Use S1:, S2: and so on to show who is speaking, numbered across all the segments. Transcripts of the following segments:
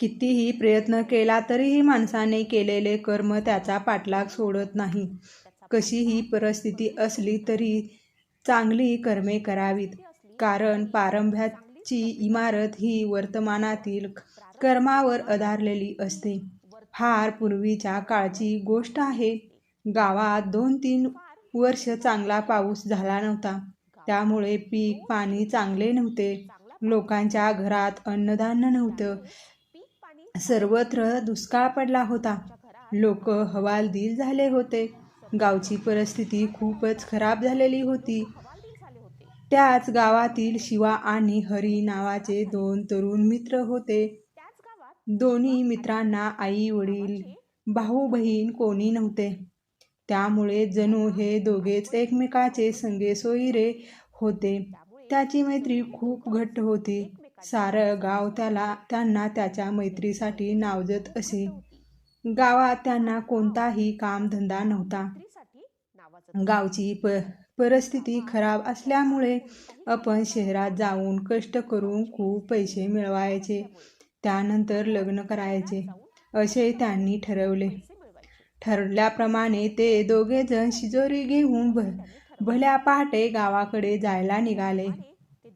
S1: कितीही प्रयत्न केला तरीही माणसाने केलेले कर्म त्याचा पाठलाग सोडत नाही. कशीही परिस्थिती असली तरी चांगली कर्मे करावीत. कारण पारंभ्याची इमारत ही वर्तमानातील कर्मावर आधारलेली असते. फार पूर्वीच्या काळची गोष्ट आहे. गावात दोन तीन वर्ष चांगला पाऊस झाला नव्हता. त्यामुळे पीक पाणी चांगले नव्हते. लोकांच्या घरात अन्नधान्य नव्हतं. सर्वत्र दुष्काळ पडला होता. लोक हवालदिल झाले होते. गावची परिस्थिती खूपच खराब झालेली होती. त्याच गावातील शिवा आणि हरी नावाचे दोन तरुण मित्र होते. दोन्ही मित्रांना आई वडील भाऊ बहीण कोणी नव्हते. त्यामुळे जणू हे दोघेच एकमेकाचे संगे सोयीरे होते. त्याची मैत्री खूप घट्ट होती. सारं गाव त्याला त्यांना त्याच्या मैत्रीसाठी नावजत असे. गावात त्यांना कोणताही कामधंदा नव्हता. गावची प परिस्थिती खराब असल्यामुळे आपण शहरात जाऊन कष्ट करून खूप पैसे मिळवायचे त्यानंतर लग्न करायचे असे त्यांनी ठरवले. ठरल्याप्रमाणे ते दोघेजण शिजोरी घेऊन भ भल्या पहाटे गावाकडे जायला निघाले.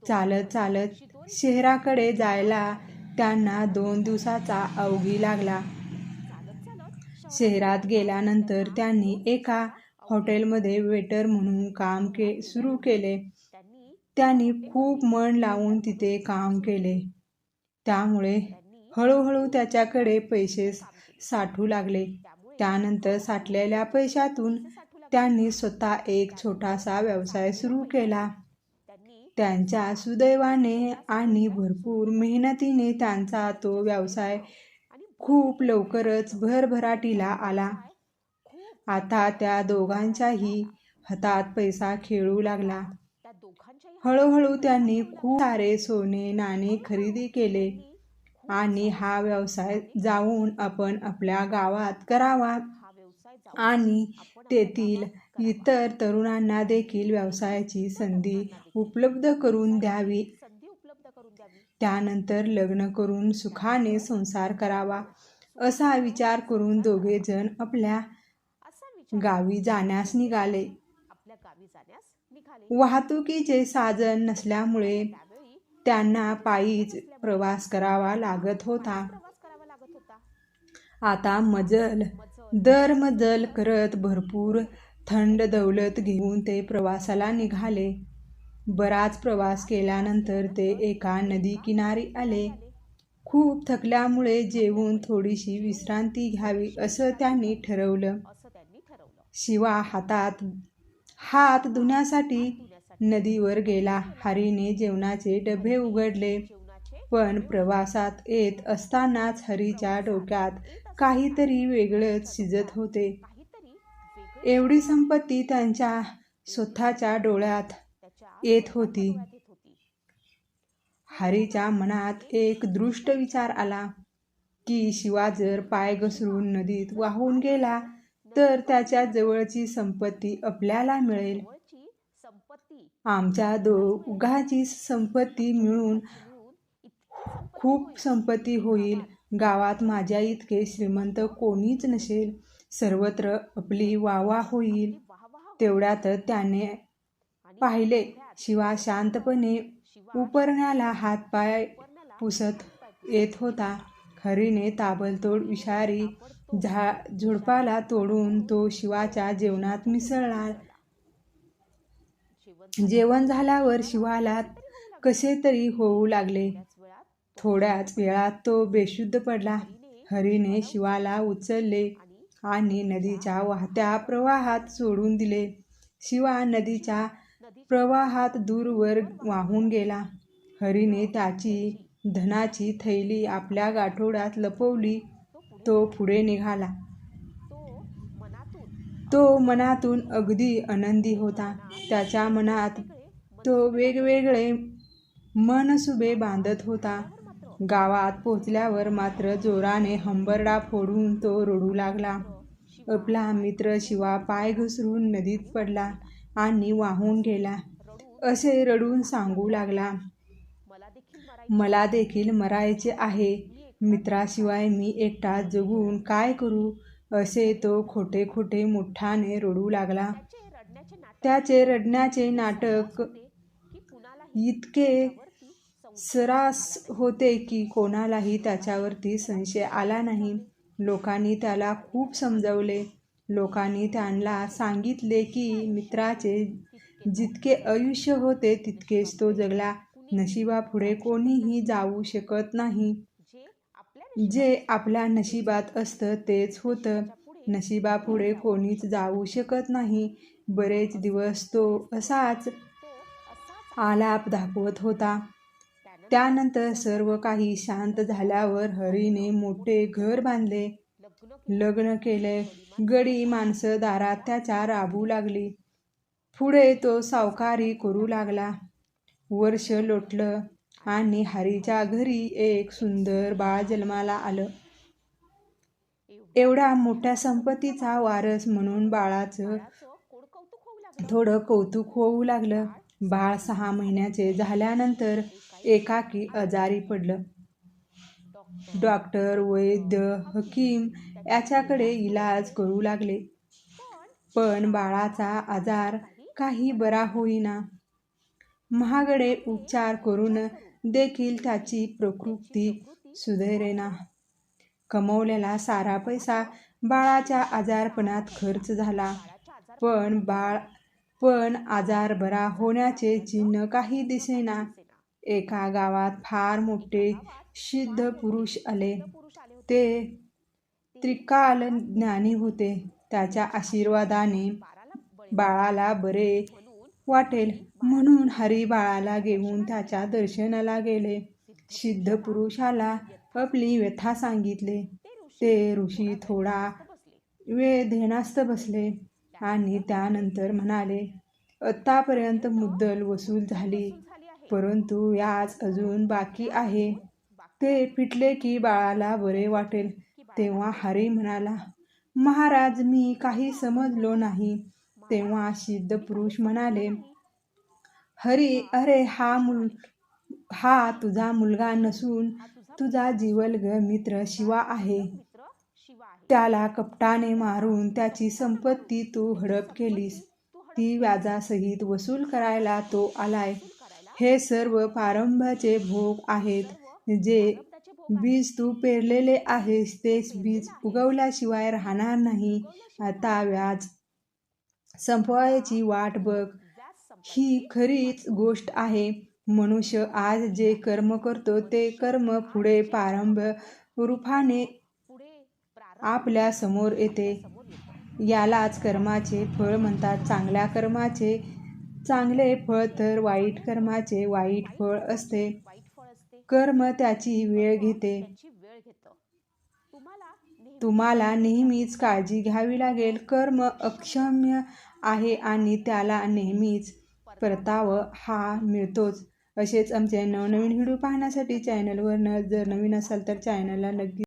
S1: चालत चालत शहराकडे जायला त्यांना दोन दिवसाचा अवघी लागला. शहरात गेल्यानंतर त्यांनी एका हॉटेलमध्ये वेटर म्हणून काम के सुरू केले. त्यांनी खूप मन लावून तिथे काम केले. त्यामुळे हळूहळू त्याच्याकडे पैसे साठू लागले. त्यानंतर साठलेल्या पैशातून त्यांनी स्वतः एक छोटासा व्यवसाय सुरू केला. त्यांच्या सुदैवाने आणि भरपूर मेहनतीने त्यांचा तो व्यवसाय खूप लवकरच भरभराटीला आला. आता त्या दोघांच्याही हातात पैसा खेळू लागला. हळूहळू त्यांनी खूप सारे सोने नाणे खरेदी केले आणि हा व्यवसाय जाऊन आपण आपल्या गावात करावा आणि तेथील इतर तरुणांना देखील व्यवसायाची संधी उपलब्ध करून द्यावी. त्यानंतर लग्न करून सुखाने संसार करावा असा विचार करून दोघे जण आपल्या गावी जाण्यास निघाले. वाहतुकीचे साधन नसल्यामुळे त्यांना पायीच प्रवास करावा लागत होता. आता मजल दर मजल करत भरपूर थंड दौलत घेऊन ते प्रवासाला निघाले. बराच प्रवास केल्यानंतर ते एका नदी किनारी आले. खूप थकल्यामुळे जेवून थोडीशी विश्रांती घ्यावी असं त्यांनी ठरवलं. शिवा हातात हात धुण्यासाठी नदीवर गेला. हरीने जेवणाचे डबे उघडले. पण प्रवासात येत असतानाच हरीच्या डोक्यात काहीतरी वेगळंच शिजत होते. एवढी संपत्ती त्यांच्या स्वतःच्या डोळ्यात येत होती. हरीच्या मनात एक दृष्ट विचार आला की शिवा जर पाय घसरून नदीत वाहून गेला तर त्याच्या जवळची संपत्ती आपल्याला मिळेल. आमच्या दोघाची संपत्ती मिळून खूप संपत्ती होईल. गावात माझ्या इतके श्रीमंत कोणीच नसेल. सर्वत्र आपली वावा होईल. तेवढ्यातच त्याने पाहिले शिवा शांतपणे उपरण्याला हातपाय पुसत येत होता. हरीने ताबलतोड विषारी झा झुडपाला तोडून तो शिवाच्या जेवणात मिसळला. जेवण झाल्यावर शिवाला कसे तरी होऊ लागले. थोड्याच वेळात तो बेशुद्ध पडला. हरीने शिवाला उचलले. आणि नदीच्या वाहत्या प्रवाहात सोडून दिले. शिवा नदीच्या प्रवाहात दूरवर वाहून गेला. हरीने त्याची धनाची थैली आपल्या गाठोड्यात लपवली. तो पुढे निघाला. तो मनातून अगदी आनंदी होता. त्याच्या मनात तो वेगवेगळे मनसुबे बांधत होता. गावात पोचल्यावर मात्र जोराने हंबरडा फोडून तो रडू लागला. आपला मित्र शिवा पाय घसरून नदीत पडला आणि वाहून गेला. असे रडून सांगू लागला मला देखील मरायचे आहे. मित्राशिवाय मी एकटा जगून काय करू? असे तो खोटे खोटे मोठ्याने रडू लागला. त्याचे रडण्याचे नाटक इतके सरास होते की कोणालाही त्याच्यावरती संशय आला नाही. लोकांनी त्याला खूप समजवले. लोकांनी त्यांना सांगितले की मित्राचे जितके आयुष्य होते तितकेच तो जगला. नशिबापुढे कोणीही जाऊ शकत नाही. जे आपल्या नशिबात असतं तेच होतं. नशिबापुढे कोणीच जाऊ शकत नाही. बरेच दिवस तो असाच आलाप दाखवत होता. त्यानंतर सर्व काही शांत झाल्यावर हरीने मोठे घर बांधले. लग्न केले. गडी माणसं दारात त्याच्या राबू लागली. पुढे तो सावकारी करू लागला. वर्ष लोटलं आणि हरीच्या घरी एक सुंदर बाळ जन्माला आलं. एवढा मोठ्या संपत्तीचा वारस म्हणून बाळाचं थोडं कौतुक होऊ लागलं. बाळ सहा महिन्याचे झाल्यानंतर एकाकी आजारी पडलं. डॉक्टर वैद्य हकीम याच्याकडे इलाज करू लागले. पण बाळाचा आजार काही बरा होईना. महागडे उपचार करून देखील त्याची प्रकृती सुधरेना. कमवलेला सारा पैसा बाळाच्या आजारपणात खर्च झाला. पण बाळ पण आजार बरा होण्याचे चिन्ह काही दिसेना. एका गावात फार मोठे सिद्ध पुरुष आले. ते त्रिकाल ज्ञानी होते. त्याच्या आशीर्वादाने बाळाला बरे वाटेल म्हणून हरी बाळाला घेऊन त्याच्या दर्शनाला गेले. सिद्ध पुरुषाला आपली व्यथा सांगितले. ते ऋषी थोडा वेळ धेनास्त बसले आणि त्यानंतर म्हणाले आत्तापर्यंत मुद्दल वसूल झाली. परंतु व्याज अजून बाकी आहे. ते पिटले की बाळाला बरे वाटेल. तेव्हा हरी म्हणाला महाराज मी काही समजलो नाही. तेव्हा सिद्ध पुरुष म्हणाले हरी अरे हा मुल हा तुझा मुलगा नसून तुझा जीवलग मित्र शिवा आहे. त्याला कपटाने मारून त्याची संपत्ती तू हडप केलीस. ती व्याजासहित वसूल करायला तो आलाय. हे सर्व प्रारंभाचे भोग आहेत. जे बीज तू पेरलेले आहेस तेच बीज उगवल्याशिवाय राहणार नाही. आता व्याज संपवायची वाट बघ. ही खरीच गोष्ट आहे. मनुष्य आज जे कर्म करतो ते कर्म पुढे प्रारंभ रूपाने आपल्यासमोर येते. यालाच कर्माचे फळ म्हणतात. चांगल्या कर्माचे चांगले फळ तर वाईट कर्माचे वाईट फळ असते. कर्म त्याची वेळ घेते. तुम्हाला नेहमीच काळजी घ्यावी लागेल. कर्म अक्षम्य आहे आणि त्याला नेहमीच परतावा हा मिळतोच. असेच आमचे नवनवीन व्हिडिओ पाहण्यासाठी चॅनलवर न जर नवीन असाल तर चॅनलला नक्की